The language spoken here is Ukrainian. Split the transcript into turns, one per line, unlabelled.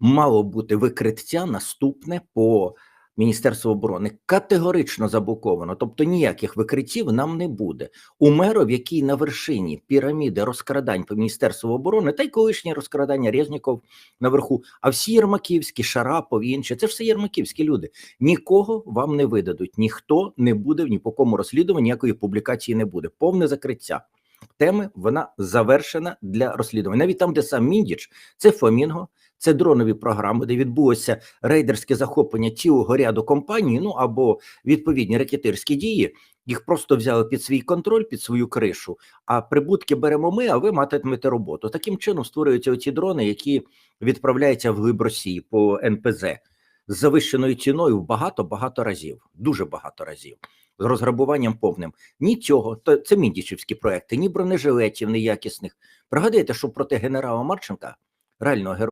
мало бути викриття наступне по Міністерству оборони категорично заблоковано, тобто ніяких викриттів нам не буде. У меров, який на вершині піраміди розкрадань по Міністерству оборони, та й колишні розкрадання Резніков наверху, а всі Єрмаківські, Шарапов і інші, це все Єрмаківські люди. Нікого вам не видадуть, ніхто не буде ні по кому розслідування, ніякої публікації не буде. Повне закриття. Теми вона завершена для розслідування. Навіть там, де сам Міндіч, це Фомінго, це дронові програми, де відбулося рейдерське захоплення цілого ряду компаній, ну або відповідні ракетирські дії. Їх просто взяли під свій контроль, під свою кришу. А прибутки беремо ми, а ви матимете роботу. Таким чином створюються оці дрони, які відправляються в глиб Росії по НПЗ з завищеною ціною в багато багато разів, дуже багато разів. З розграбуванням повним. Ні цього, то це міндічівські проекти, ні бронежилетів неякісних. Пригадайте, що проти генерала Марченка, реального героя.